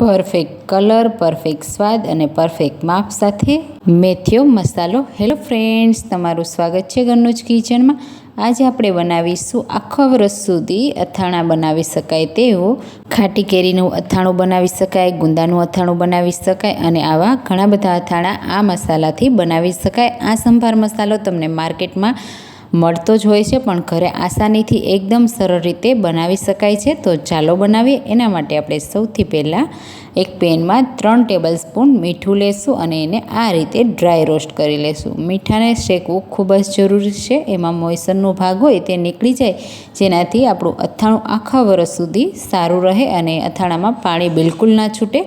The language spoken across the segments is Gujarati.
પરફેક્ટ કલર પરફેક્ટ સ્વાદ અને પરફેક્ટ માપ સાથે મેથીઓ મસાલો. હેલો ફ્રેન્ડ્સ તમારું સ્વાગત છે ઘરનું જ કિચનમાં. આજે આપણે બનાવીશું આખા વર્ષ સુધી અથાણા બનાવી શકાય તેવું. ખાટી કેરીનું અથાણું બનાવી શકાય, ગુંદાનું અથાણું બનાવી શકાય અને આવા ઘણા બધા અથાણા આ મસાલાથી બનાવી શકાય. આ સંભાર મસાલો તમને માર્કેટમાં મળતો જ હોય છે, પણ ઘરે આસાનીથી એકદમ સરળ રીતે બનાવી શકાય છે. તો ચાલો બનાવીએ. એના માટે આપણે સૌથી પહેલાં એક પેનમાં ત્રણ ટેબલ સ્પૂન મીઠું લેશું અને એને આ રીતે ડ્રાય રોસ્ટ કરી લેશું. મીઠાને શેકવું ખૂબ જ જરૂરી છે. એમાં મોઈસરનો ભાગ હોય તે નીકળી જાય, જેનાથી આપણું અથાણું આખા વર્ષ સુધી સારું રહે અને અથાણામાં પાણી બિલકુલ ના છૂટે.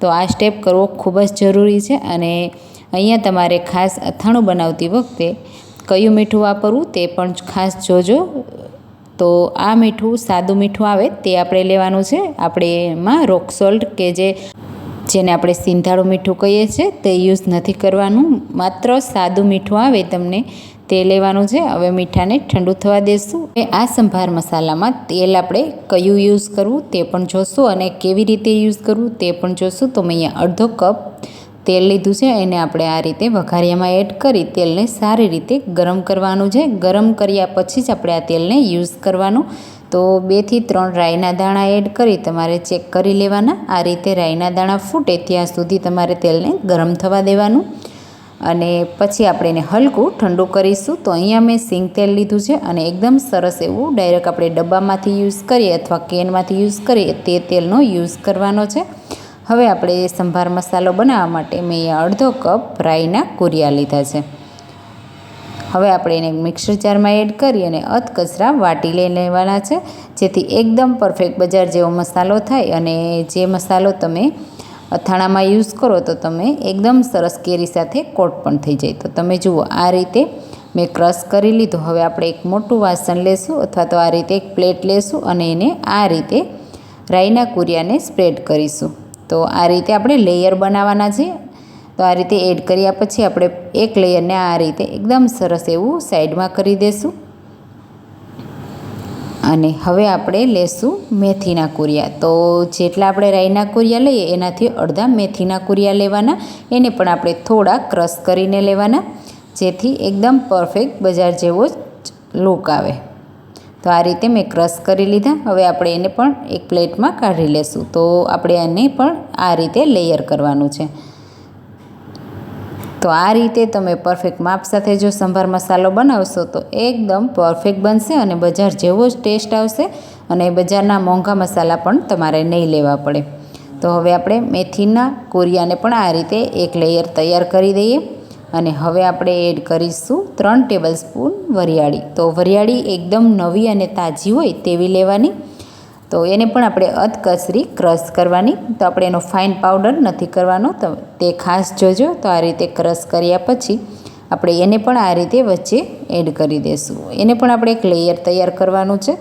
તો આ સ્ટેપ કરવો ખૂબ જ જરૂરી છે અને અહીંયા તમારે ખાસ અથાણું બનાવતી વખતે કયું મીઠું વાપરવું તે પણ ખાસ જોજો. તો આ મીઠું સાદું મીઠું આવે તે આપણે લેવાનું છે. આપણે એમાં રોક સોલ્ટ કે જે, જેને આપણે સિંધાળું મીઠું કહીએ છીએ તે યુઝ નથી કરવાનું. માત્ર સાદું મીઠું આવે તમને તે લેવાનું છે. હવે મીઠાને ઠંડુ થવા દેશું. આ સંભાર મસાલામાં તેલ આપણે કયું યુઝ કરવું તે પણ જોશું અને કેવી રીતે યુઝ કરવું તે પણ જોશું. તો મેં અહીંયા અડધો કપ તેલ લીધું છે, એને આપણે આ રીતે વઘારિયામાં એડ કરી તેલને સારી રીતે ગરમ કરવાનું છે. ગરમ કર્યા પછી જ આપણે આ તેલને યુઝ કરવાનું. તો બેથી ત્રણ રાઈના દાણા એડ કરી તમારે ચેક કરી લેવાના. આ રીતે રાઈના દાણા ફૂટે ત્યાં સુધી તમારે તેલને ગરમ થવા દેવાનું. અને પછી આપણે એને હલકું ઠંડુ કરીશું. તો અહીંયા મેં સિંગ તેલ લીધું છે અને એકદમ સરસ એવું ડાયરેક્ટ આપણે ડબ્બામાંથી યુઝ કરીએ અથવા કેનમાંથી યુઝ કરીએ તે તેલનો યુઝ કરવાનો છે. હવે આપણે સંભાર મસાલો બનાવવા માટે મેં અહીંયા અડધો કપ રાઈના કુરિયા લીધા છે. હવે આપણે એને મિક્સર જારમાં એડ કરી અને અધકચરા વાટી લઈ લેવાના છે, જેથી એકદમ પરફેક્ટ બજાર જેવો મસાલો થાય અને જે મસાલો તમે અથાણામાં યુઝ કરો તો તમે એકદમ સરસ કેરી સાથે કોટ પણ થઈ જાય. તો તમે જુઓ, આ રીતે મેં ક્રશ કરી લીધું. હવે આપણે એક મોટું વાસણ લેશું અથવા તો આ રીતે એક પ્લેટ લેશું અને એને આ રીતે રાઈના કુરિયાને સ્પ્રેડ કરીશું. તો આ રીતે આપણે લેયર બનાવવાના છે. તો આ રીતે એડ કર્યા પછી આપણે એક લેયરને આ રીતે એકદમ સરસ એવું સાઈડમાં કરી દઈશું અને હવે આપણે લેશું મેથીના કુરિયા. તો જેટલા આપણે રાઈના કુરિયા લઈએ એનાથી અડધા મેથીના કુરિયા લેવાના. એને પણ આપણે થોડા ક્રશ કરીને લેવાના. જેથી એકદમ પરફેક્ટ બજાર જેવો જ લુક આવે. તો આ રીતે મેં ક્રશ કરી લીધા. હવે આપણે એને પણ એક પ્લેટમાં કાઢી લેશું. તો આપણે એને પણ આ રીતે લેયર કરવાનું છે. તો આ રીતે તમે પરફેક્ટ માપ સાથે જો સંભાર મસાલો બનાવશો તો એકદમ પરફેક્ટ બનશે અને બજાર જેવો જ ટેસ્ટ આવશે અને બજારના મોંઘા મસાલા પણ તમારે નહીં લેવા પડે. તો હવે આપણે મેથીના કોરિયાને પણ આ રીતે એક લેયર તૈયાર કરી દઈએ. અને હવે આપણે એડ કરીશું ત્રણ ટેબલ સ્પૂન વરિયાળી. તો વરિયાળી એકદમ નવી અને તાજી હોય તેવી લેવાની. તો એને પણ આપણે અધકસરી ક્રશ કરવાની. તો આપણે એનો ફાઇન પાવડર નથી કરવાનો. તો તે ખાસ જોજો. તો આ રીતે ક્રશ કર્યા પછી આપણે એને પણ આ રીતે વચ્ચે એડ કરી દઈશું એને પણ આપણે એક લેયર તૈયાર કરવાનું છે.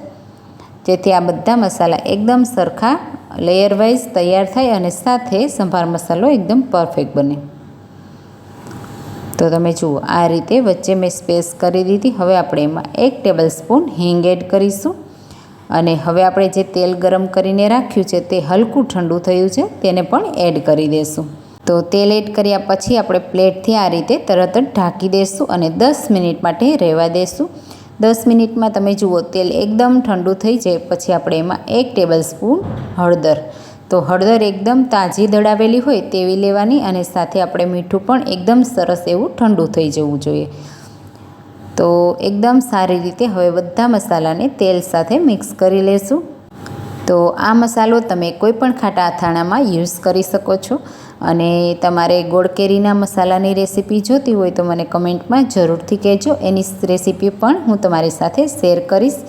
જેથી આ બધા મસાલા એકદમ સરખા લેયર વાઇઝ તૈયાર થાય અને સાથે સંભાર મસાલો એકદમ પરફેક્ટ બને. તો તમે જુઓ, આ રીતે વચ્ચે મેં સ્પેસ કરી દીધી. હવે આપણે એમાં એક ટેબલ સ્પૂન હિંગ એડ કરીશું. અને હવે આપણે જે તેલ ગરમ કરીને રાખ્યું છે, તે હલકું ઠંડુ થયું છે, તેને પણ એડ કરી દઈશું તો તેલ એડ કર્યા પછી આપણે પ્લેટથી આ રીતે તરત જ ઢાંકી દઈશું અને દસ મિનિટ માટે રહેવા દઈશું દસ મિનિટમાં તમે જુઓ, તેલ એકદમ ઠંડુ થઈ જાય. પછી આપણે એમાં એક ટેબલ સ્પૂન હળદર તો હળદર એકદમ તાજી દળાવેલી હોય તેવી લેવાની અને સાથે આપણે મીઠું પણ એકદમ સરસ એવું ઠંડુ થઈ જવું જોઈએ. તો એકદમ સારી રીતે હવે બધા મસાલાને તેલ સાથે મિક્સ કરી લેશું. તો આ મસાલો તમે કોઈ પણ ખાટા અથાણામાં યુઝ કરી શકો છો. અને તમારે ગોળ કેરીના મસાલાની રેસીપી જોતી હોય તો મને કમેન્ટમાં જરૂરથી કહેજો. એની રેસીપી પણ હું તમારી સાથે શેર કરીશ.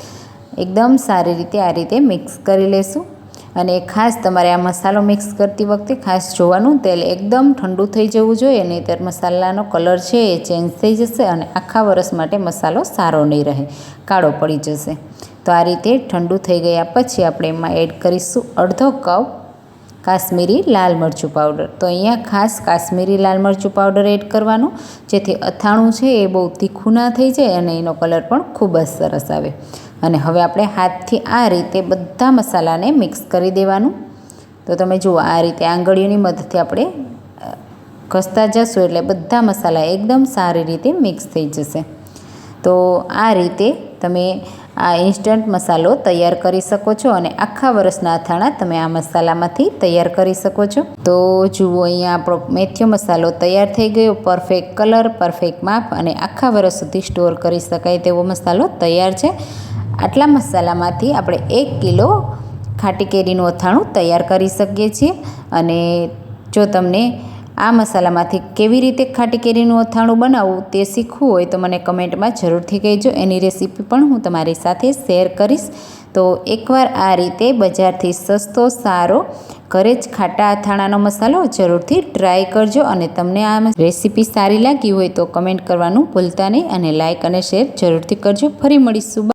એકદમ સારી રીતે આ રીતે મિક્સ કરી લેશું. અને ખાસ તમારે આ મસાલો મિક્સ કરતી વખતે ખાસ જોવાનું તેલ એકદમ ઠંડુ થઈ જવું જોઈએ, નહીંતર મસાલાનો કલર છે એ ચેન્જ થઈ જશે અને આખા વરસ માટે મસાલો સારો નહીં રહે, કાળો પડી જશે. તો આ રીતે ઠંડુ થઈ ગયા પછી આપણે એમાં એડ કરીશું અડધો કપ કાશ્મીરી લાલ મરચું પાવડર. તો અહીંયા ખાસ કાશ્મીરી લાલ મરચું પાવડર એડ કરવાનું, જેથી અથાણું છે એ બહુ તીખું ના થઈ જાય અને એનો કલર પણ ખૂબ જ સરસ આવે. અને હવે આપણે હાથથી આ રીતે બધા મસાલાને મિક્સ કરી દેવાનું. તો તમે જુઓ, આ રીતે આંગળીઓની મદદથી આપણે ઘસતા જશું એટલે બધા મસાલા એકદમ સારી રીતે મિક્સ થઈ જશે. તો આ રીતે તમે આ ઇન્સ્ટન્ટ મસાલો તૈયાર કરી શકો છો અને આખા વર્ષના અથાણા તમે આ મસાલામાંથી તૈયાર કરી શકો છો. તો જુઓ, અહીંયા આપણો મેથ્યો મસાલો તૈયાર થઈ ગયો. પરફેક્ટ કલર પરફેક્ટ માપ અને આખા વર્ષ સુધી સ્ટોર કરી શકાય તેવો મસાલો તૈયાર છે. આટલા મસાલામાંથી આપણે એક કિલો ખાટી કેરીનું અથાણું તૈયાર કરી શકીએ છીએ. અને જો તમને આ મસાલામાંથી કેવી રીતે ખાટી કેરીનું અથાણું બનાવવું તે શીખવું હોય તો મને કમેન્ટમાં જરૂરથી કહેજો. એની રેસીપી પણ હું તમારી સાથે શેર કરીશ. તો એકવાર આ રીતે બજારથી સસ્તો, સારો, ઘરે જ ખાટા અથાણાનો મસાલો જરૂરથી ટ્રાય કરજો અને તમને આ રેસીપી સારી લાગી હોય તો કમેન્ટ કરવાનું ભૂલતા નહીં અને લાઇક અને શેર જરૂરથી કરજો. ફરી મળીશું.